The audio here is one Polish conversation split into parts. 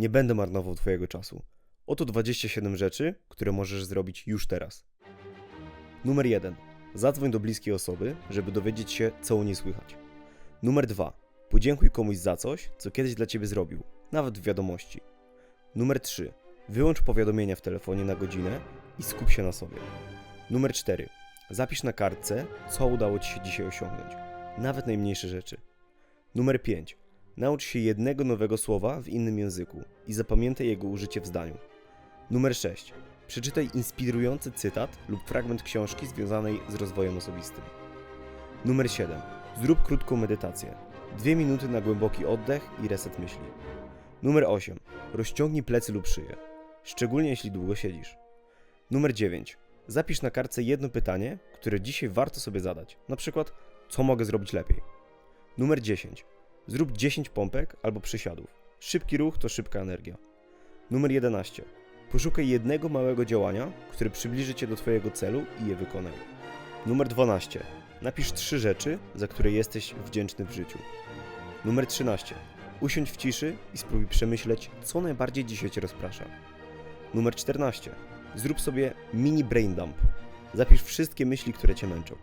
Nie będę marnował Twojego czasu. Oto 27 rzeczy, które możesz zrobić już teraz. Numer 1. Zadzwoń do bliskiej osoby, żeby dowiedzieć się, co u niej słychać. Numer 2. Podziękuj komuś za coś, co kiedyś dla Ciebie zrobił, nawet w wiadomości. Numer 3. Wyłącz powiadomienia w telefonie na godzinę i skup się na sobie. Numer 4. Zapisz na kartce, co udało Ci się dzisiaj osiągnąć, nawet najmniejsze rzeczy. Numer 5. Naucz się jednego nowego słowa w innym języku i zapamiętaj jego użycie w zdaniu. Numer 6. Przeczytaj inspirujący cytat lub fragment książki związanej z rozwojem osobistym. Numer 7. Zrób krótką medytację. Dwie minuty na głęboki oddech i reset myśli. Numer 8. Rozciągnij plecy lub szyję, szczególnie jeśli długo siedzisz. Numer 9. Zapisz na kartce jedno pytanie, które dzisiaj warto sobie zadać. Na przykład, co mogę zrobić lepiej? Numer 10. Zrób 10 pompek albo przysiadów. Szybki ruch to szybka energia. Numer 11. Poszukaj jednego małego działania, które przybliży Cię do Twojego celu i je wykonaj. Numer 12. Napisz trzy rzeczy, za które jesteś wdzięczny w życiu. Numer 13. Usiądź w ciszy i spróbuj przemyśleć, co najbardziej dzisiaj Cię rozprasza. Numer 14. Zrób sobie mini brain dump. Zapisz wszystkie myśli, które Cię męczą.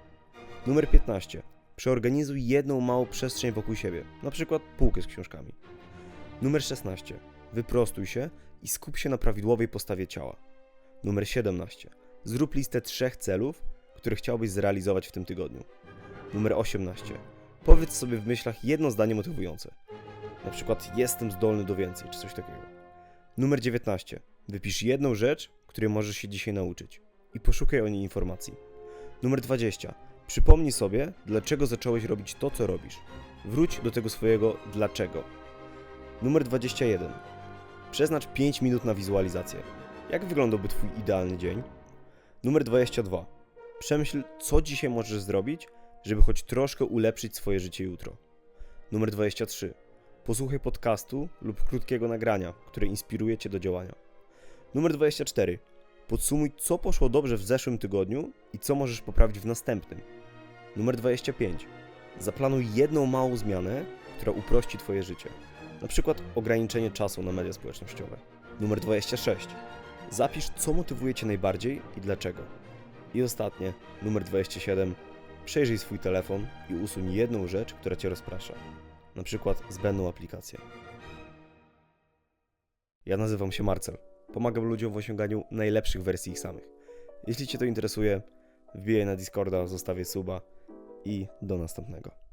Numer 15. Przeorganizuj jedną małą przestrzeń wokół siebie, na przykład półkę z książkami. Numer 16. Wyprostuj się i skup się na prawidłowej postawie ciała. Numer 17. Zrób listę trzech celów, które chciałbyś zrealizować w tym tygodniu. Numer 18. Powiedz sobie w myślach jedno zdanie motywujące. Na przykład jestem zdolny do więcej, czy coś takiego. Numer 19. Wypisz jedną rzecz, której możesz się dzisiaj nauczyć i poszukaj o niej informacji. Numer 20. Przypomnij sobie, dlaczego zacząłeś robić to, co robisz. Wróć do tego swojego dlaczego. Numer 21. Przeznacz 5 minut na wizualizację. Jak wyglądałby Twój idealny dzień? Numer 22. Przemyśl, co dzisiaj możesz zrobić, żeby choć troszkę ulepszyć swoje życie jutro. Numer 23. Posłuchaj podcastu lub krótkiego nagrania, które inspiruje Cię do działania. Numer 24. Podsumuj, co poszło dobrze w zeszłym tygodniu i co możesz poprawić w następnym. Numer 25. Zaplanuj jedną małą zmianę, która uprości Twoje życie. Na przykład ograniczenie czasu na media społecznościowe. Numer 26. Zapisz, co motywuje Cię najbardziej i dlaczego. I ostatnie, numer 27. Przejrzyj swój telefon i usuń jedną rzecz, która Cię rozprasza. Na przykład zbędną aplikację. Ja nazywam się Marcel. Pomagam ludziom w osiąganiu najlepszych wersji ich samych. Jeśli Cię to interesuje, wbijaj na Discorda, zostawię suba i do następnego.